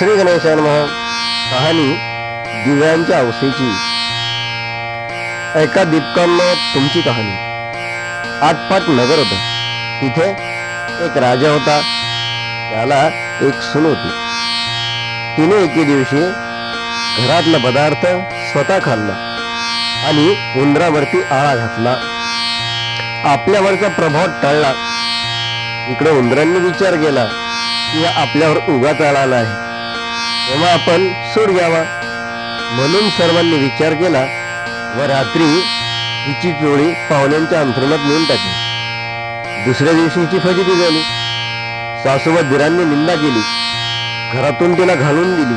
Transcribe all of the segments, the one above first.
श्री गणेशान महा कहाणी दिव्यांच्या अवसेची एका दीपकांना तुमची कहाणी. आटपाट नगर होतं तिथे एक राजा होता. त्याला एक सून होती. तिने एके दिवशी घरातला पदार्थ स्वतः खाल्ला आणि उंदरावरती आळा घातला. आपल्यावरचा प्रभाव टळला. इकडे उंदरांनी विचार केला की आपल्यावर उगाच आळाला आहे तेव्हा आपण सूड घ्यावा. म्हणून सर्वांनी विचार केला व रात्री हिची चोळी पाहुण्यांच्या अंथरुणात नेऊन टाकली. दुसऱ्या दिवशी हिची फजिती झाली. सासू व दिरांनी निंदा केली. घरातून तिला घालून दिली.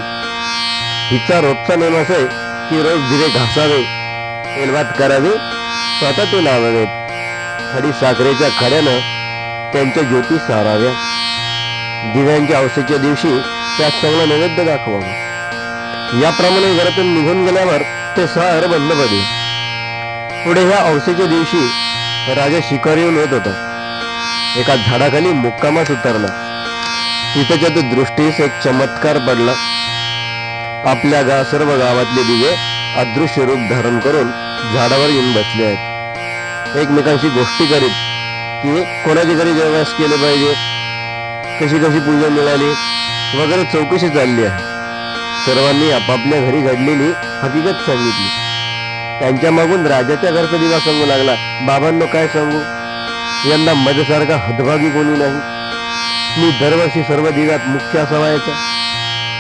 हिचा रोजचा नेम असे की रोज दिवे घासावे तेलवात करावे स्वतः ते लावावेत. खडी साखरेच्या खड्यानं त्यांच्या ज्योती साराव्या दिव्यांच्या अवसेच्या दिवशी त्यात चांगला नैवेद्य दाखवावा. याप्रमाणे घरातून निघून गेल्यावर ते सहर बंद पडले. पुढे ह्या औसेच्या दिवशी राजा शिकारीहून येत होता. एका झाडाखाली मुक्कामास उतरला. तिथेच्या तो दृष्टीस एक चमत्कार पडला. आपल्या गा सर्व गावातले दिवे अदृश्य रूप धारण करून झाडावर येऊन बसले आहेत. एकमेकांशी गोष्टी करीत की कोणाच्या घरी जेवणास केले पाहिजे. कशी कशी पूजा मिळाली? वगैरे चौकशी चालली आहे. सर्वांनी आपापल्या घरी घडलेली हकीकत सांगितली. त्यांच्या मागून राजाच्या घरचा दिवा सांगू लागला. बाबांनो काय सांगू? यांना माझ्यासारखा हदभागी कोणी नाही. मी दरवर्षी सर्व दिव्यात मुख्य असा व्हायचा.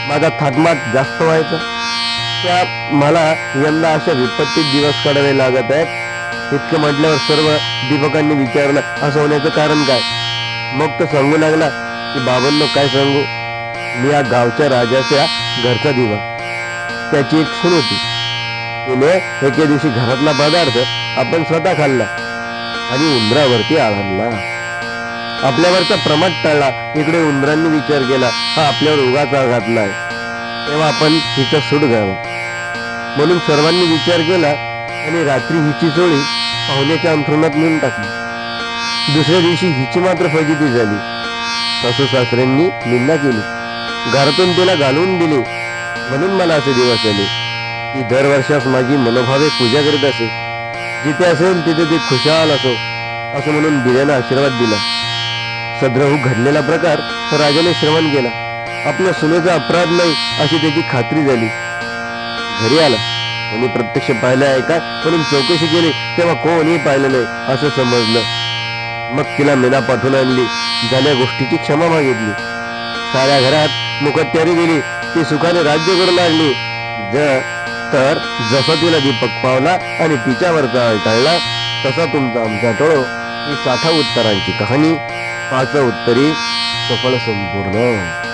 माझा थाटमाट जास्त व्हायचा. त्या मला यंदा अशा विपत्तीत दिवस काढावे लागत आहेत. इतकं म्हटल्यावर सर्व दीपकांनी विचारलं असं होण्याचं कारण काय? मग तो सांगू लागला की बाबांनो काय सांगू? मी या गावच्या राजाच्या घरचा दिवा. त्याची एक सून होती. तिने एके दिवशी घरातला पदार्थ आपण स्वतः खाल्ला आणि उंदरावरती आळाला आपल्यावरचा प्रमाद टळला. इकडे उंदरांनी विचार केला हा आपल्यावर उगाच घातलाय. तेव्हा आपण हिचा सूट घ्यावा म्हणून सर्वांनी विचार केला आणि रात्री हिची चोळी पाहुण्याच्या अंथरुणात नेऊन टाकली. दुसऱ्या दिवशी हिची मात्र फजिती झाली. सासू सासऱ्यांनी निंदा केली. घरातून तिला घालवून दिले. म्हणून मला असे दिवस आले. ती दरवर्षास माझी मनोभावे पूजा करीत असे. जिथे असेल तिथे ती खुशाल असो असं म्हणून बिर्याला आशीर्वाद दिला. सद्रहू घडलेला प्रकार राजाने श्रवण केला. आपल्या सुनेचा अपराध नाही अशी त्याची खात्री झाली. घरी आला. कोणी प्रत्यक्ष पाहिलं आहे का? म्हणून चौकशी केली. तेव्हा कोणी पाहिलं नाही असं समजलं. मग तिला मेना पाठवून आणली. झाल्या गोष्टीची क्षमा मागितली. साऱ्या घरात मुखत्यारी गेली ती सुखाने राज्य करू लागली. ज तर जसा तिला दीपक पावला आणि तिच्यावर टळला तसा तुमचा आमचा टळो ही साठा उत्तरांची कहाणी. पाच उत्तरी सफळ संपूर्ण.